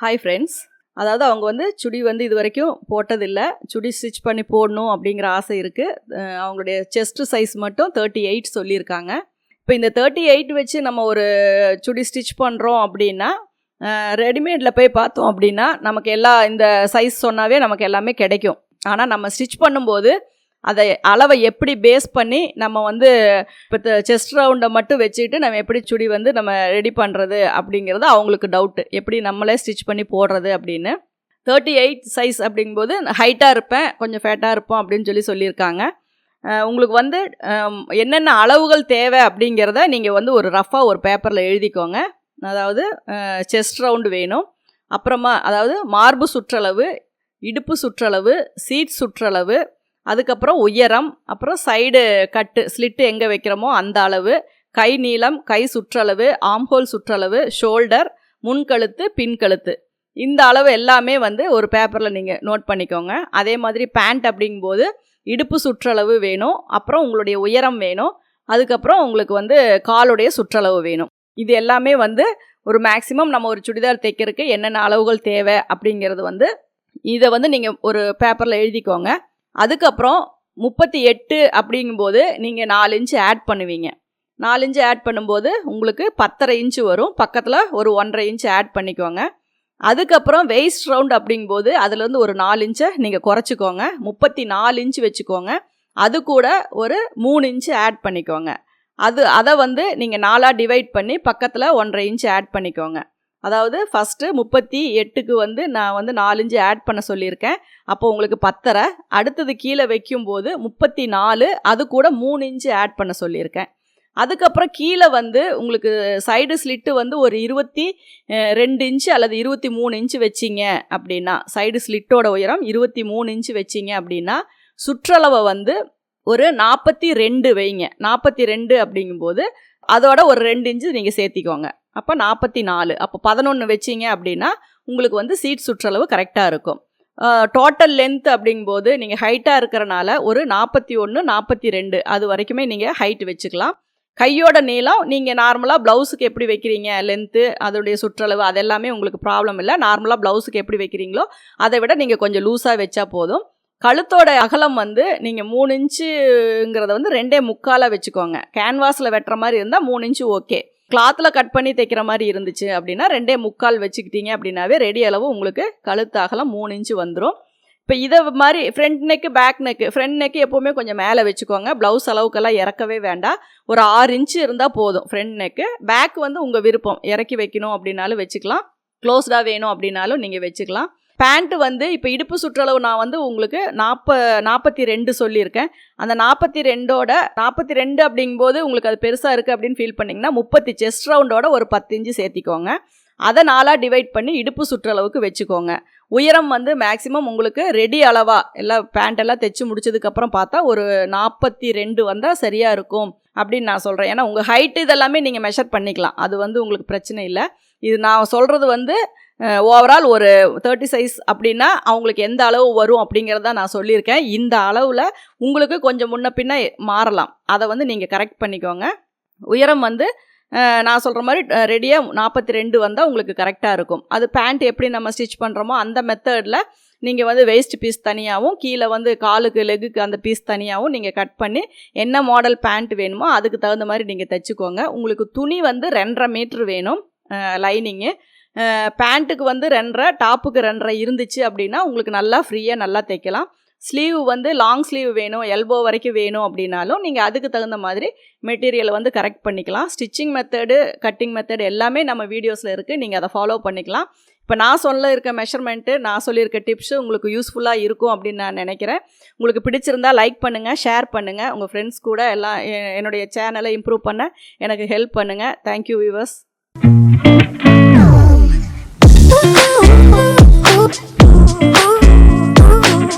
Hi friends அதாவது அவங்க வந்து சுடி வந்து இது வரைக்கும் போட்டதில்லை. சுடி ஸ்டிச் பண்ணி போடணும் அப்படிங்கிற ஆசை இருக்குது அவங்களுடைய செஸ்ட் சைஸ் மட்டும் தேர்ட்டி எயிட் சொல்லியிருக்காங்க. இப்போ இந்த தேர்ட்டி எயிட் வச்சு நம்ம ஒரு சுடி ஸ்டிச் பண்ணுறோம் அப்படின்னா ரெடிமேடில் போய் பார்த்தோம் அப்படின்னா நமக்கு எல்லா இந்த சைஸ் சொன்னாவே நமக்கு எல்லாமே கிடைக்கும். ஆனால் நம்ம ஸ்டிச் பண்ணும்போது அதை அளவை எப்படி பேஸ் பண்ணி நம்ம வந்து இப்போ செஸ்ட் ரவுண்டை மட்டும் வச்சுக்கிட்டு நம்ம எப்படி சுடி வந்து நம்ம ரெடி பண்ணுறது அப்படிங்கிறது அவங்களுக்கு டவுட்டு எப்படி நம்மளே ஸ்டிச் பண்ணி போடுறது அப்படின்னு. தேர்ட்டி எயிட் சைஸ் அப்படிங்கும்போது ஹைட்டாக இருப்பேன் கொஞ்சம் ஃபேட்டாக இருப்போம் அப்படின்னு சொல்லி சொல்லியிருக்காங்க. உங்களுக்கு வந்து என்னென்ன அளவுகள் தேவை அப்படிங்கிறத நீங்கள் வந்து ஒரு ரஃபாக ஒரு பேப்பரில் எழுதிக்கோங்க. அதாவது செஸ்ட் ரவுண்டு வேணும். அப்புறமா அதாவது மார்பு சுற்றளவு இடுப்பு சுற்றளவு சீட் சுற்றளவு அதுக்கப்புறம் உயரம் அப்புறம் சைடு கட்டு ஸ்லிட்டு எங்கே வைக்கிறோமோ அந்த அளவு கை நீளம் கை சுற்றளவு ஆம்ஹோல் சுற்றளவு ஷோல்டர் முன்கழுத்து பின்கழுத்து இந்த அளவு எல்லாமே வந்து ஒரு பேப்பரில் நீங்கள் நோட் பண்ணிக்கோங்க. அதே மாதிரி பேண்ட் அப்படிங்கும்போது இடுப்பு சுற்றளவு வேணும் அப்புறம் உங்களுடைய உயரம் வேணும் அதுக்கப்புறம் உங்களுக்கு வந்து காலுடைய சுற்றளவு வேணும். இது எல்லாமே வந்து ஒரு மேக்ஸிமம் நம்ம ஒரு சுடிதார் தைக்கிறதுக்கு என்னென்ன அளவுகள் தேவை அப்படிங்கிறது வந்து இதை வந்து நீங்கள் ஒரு பேப்பரில் எழுதிக்கோங்க. அதுக்கப்புறம் முப்பத்தி எட்டு அப்படிங்கும்போது நீங்கள் நாலு இன்ச்சு ஆட் பண்ணுவீங்க. நாலு இன்ச்சு ஆட் பண்ணும்போது உங்களுக்கு பத்தரை இன்ச்சு வரும். பக்கத்தில் ஒரு ஒன்றரை இன்ச்சு ஆட் பண்ணிக்கோங்க. அதுக்கப்புறம் வெயிஸ்ட் ரவுண்ட் அப்படிங்கும்போது அதுலேருந்து ஒரு நாலு இன்ச்சை நீங்கள் குறைச்சிக்கோங்க. முப்பத்தி நாலு இன்ச்சு வச்சுக்கோங்க. அது கூட ஒரு மூணு இன்ச்சு ஆட் பண்ணிக்கோங்க. அது அதை வந்து நீங்கள் நாலாக டிவைட் பண்ணி பக்கத்தில் ஒன்றரை இன்ச்சு ஆட் பண்ணிக்கோங்க. அதாவது ஃபஸ்ட்டு முப்பத்தி எட்டுக்கு வந்து நான் வந்து நாலு இன்ச்சு ஆட் பண்ண சொல்லியிருக்கேன். அப்போ உங்களுக்கு பத்தரை. அடுத்தது கீழே வைக்கும்போது முப்பத்தி நாலு. அது கூட மூணு இன்ச்சு ஆட் பண்ண சொல்லியிருக்கேன். அதுக்கப்புறம் கீழே வந்து உங்களுக்கு சைடு ஸ்லிட்டு வந்து ஒரு இருபத்தி ரெண்டு இன்ச்சு அல்லது இருபத்தி மூணு இன்ச்சு வச்சிங்க அப்படின்னா சைடு ஸ்லிட்டோட உயரம் இருபத்தி மூணு இன்ச்சு வச்சிங்க அப்படின்னா சுற்றளவை வந்து ஒரு நாற்பத்தி ரெண்டு வைங்க. நாற்பத்தி ரெண்டு அப்படிங்கும்போது அதோட ஒரு ரெண்டு இன்ச்சு நீங்கள் சேர்த்திக்கோங்க. அப்போ நாற்பத்தி நாலு அப்போ பதினொன்று வச்சிங்க அப்படின்னா உங்களுக்கு வந்து சீட் சுற்றளவு கரெக்டாக இருக்கும். டோட்டல் லென்த் அப்படிங்கும்போது நீங்கள் ஹைட்டாக இருக்கிறனால ஒரு நாற்பத்தி ஒன்று நாற்பத்தி ரெண்டு அது வரைக்குமே நீங்கள் ஹைட் வச்சுக்கலாம். கையோட நீளம் நீங்கள் நார்மலாக ப்ளவுஸுக்கு எப்படி வைக்கிறீங்க? லென்த்து அதோடைய சுற்றளவு அதெல்லாமே உங்களுக்கு ப்ராப்ளம் இல்லை. நார்மலாக ப்ளவுஸுக்கு எப்படி வைக்கிறீங்களோ அதை விட நீங்கள் கொஞ்சம் லூஸாக வச்சா போதும். கழுத்தோட அகலம் வந்து நீங்கள் மூணு இன்ச்சுங்கிறத வந்து ரெண்டே முக்காலாக வச்சுக்கோங்க. கேன்வாஸில் வெட்டுற மாதிரி இருந்தால் மூணு இன்ச்சு ஓகே கிளாத்தில் கட் பண்ணி தைக்கிற மாதிரி இருந்துச்சு அப்படின்னா ரெண்டே முக்கால் வச்சுக்கிட்டீங்க அப்படின்னாவே ரெடி அளவு உங்களுக்கு கழுத்து அகலம் மூணு இன்ச்சு வந்துடும் இப்போ இதை மாதிரி front neck back neck front neck எப்போவுமே கொஞ்சம் மேலே வச்சுக்கோங்க. ப்ளவுஸ் அளவுக்கெல்லாம் இறக்கவே வேண்டாம். ஒரு ஆறு இன்ச்சு இருந்தால் போதும் ஃப்ரண்ட் நெக்கு பேக் வந்து உங்கள் விருப்பம். இறக்கி வைக்கணும் அப்படின்னாலும் வச்சுக்கலாம். க்ளோஸ்டாக வேணும் அப்படின்னாலும் நீங்கள் வச்சுக்கலாம். பேண்ட்டு வந்து இப்போ இடுப்பு சுற்றளவு நான் வந்து உங்களுக்கு நாற்ப நாற்பத்தி ரெண்டு சொல்லியிருக்கேன். அந்த நாற்பத்தி ரெண்டோட நாற்பத்தி ரெண்டு அப்படிங்கும்போது உங்களுக்கு அது பெருசாக இருக்குது அப்படின்னு ஃபீல் பண்ணிங்கன்னா முப்பத்தி செஸ்ட் ரவுண்டோட ஒரு பத்து இன்ச்சு சேர்த்திக்கோங்க. அதை நாளாக டிவைட் பண்ணி இடுப்பு சுற்றளவுக்கு வச்சுக்கோங்க. உயரம் வந்து மேக்ஸிமம் உங்களுக்கு ரெடி அளவாக எல்லாம் பேண்ட் எல்லாம் முடிச்சதுக்கப்புறம் பார்த்தா ஒரு நாற்பத்தி ரெண்டு வந்தால் சரியாக இருக்கும் அப்படின்னு நான் சொல்கிறேன் ஏன்னா உங்கள் ஹைட்டு இதெல்லாமே நீங்கள் மெஷர் பண்ணிக்கலாம். அது வந்து உங்களுக்கு பிரச்சனை இல்லை. இது நான் சொல்கிறது வந்து ஓவரால் ஒரு தேர்ட்டி சைஸ் அப்படின்னா அவங்களுக்கு எந்த அளவு வரும் அப்படிங்கிறத நான் சொல்லியிருக்கேன். இந்த அளவில் உங்களுக்கு கொஞ்சம் முன்ன பின்ன மாறலாம். அதை வந்து நீங்கள் கரெக்ட் பண்ணிக்கோங்க. உயரம் வந்து நான் சொல்கிற மாதிரி ரெடியாக நாற்பத்தி ரெண்டு வந்தால் உங்களுக்கு கரெக்டாக இருக்கும். அது பேண்ட் எப்படி நம்ம ஸ்டிச் பண்ணுறோமோ அந்த மெத்தடில் நீங்கள் வந்து வேஸ்ட் பீஸ் தனியாகவும் கீழே வந்து காலுக்கு லெகுக்கு அந்த பீஸ் தனியாகவும் நீங்கள் கட் பண்ணி என்ன மாடல் பேண்ட் வேணுமோ அதுக்கு தகுந்த மாதிரி நீங்கள் தைச்சிக்கோங்க. உங்களுக்கு துணி வந்து ரெண்டரை மீட்ரு வேணும் லைனிங்கு பேண்ட்டுக்கு வந்து ரெண்டரை டாப்புக்கு ரெண்டரை இருந்துச்சு அப்படின்னா உங்களுக்கு நல்லா ஃப்ரீயாக நல்லா தைக்கலாம். ஸ்லீவ் வந்து லாங் ஸ்லீவ் வேணும் எல்போ வரைக்கும் வேணும் அப்படின்னாலும் நீங்கள் அதுக்கு தகுந்த மாதிரி மெட்டீரியலை வந்து கரெக்ட் பண்ணிக்கலாம். ஸ்டிச்சிங் மெத்தடு கட்டிங் மெத்தடு எல்லாமே நம்ம வீடியோஸில் இருக்குது நீங்கள் அதை ஃபாலோ பண்ணிக்கலாம். இப்போ நான் சொல்ல இருக்க மெஷர்மெண்ட்டு நான் சொல்லியிருக்க டிப்ஸு உங்களுக்கு யூஸ்ஃபுல்லாக இருக்கும் அப்படின்னு நான் நினைக்கிறேன். உங்களுக்கு பிடிச்சிருந்தா லைக் பண்ணுங்கள் ஷேர் பண்ணுங்கள் உங்கள் ஃப்ரெண்ட்ஸ் கூட எல்லாம் எ- என்னுடைய சேனலை இம்ப்ரூவ் பண்ண எனக்கு ஹெல்ப் பண்ணுங்கள் தேங்க்யூ வியூவர்ஸ்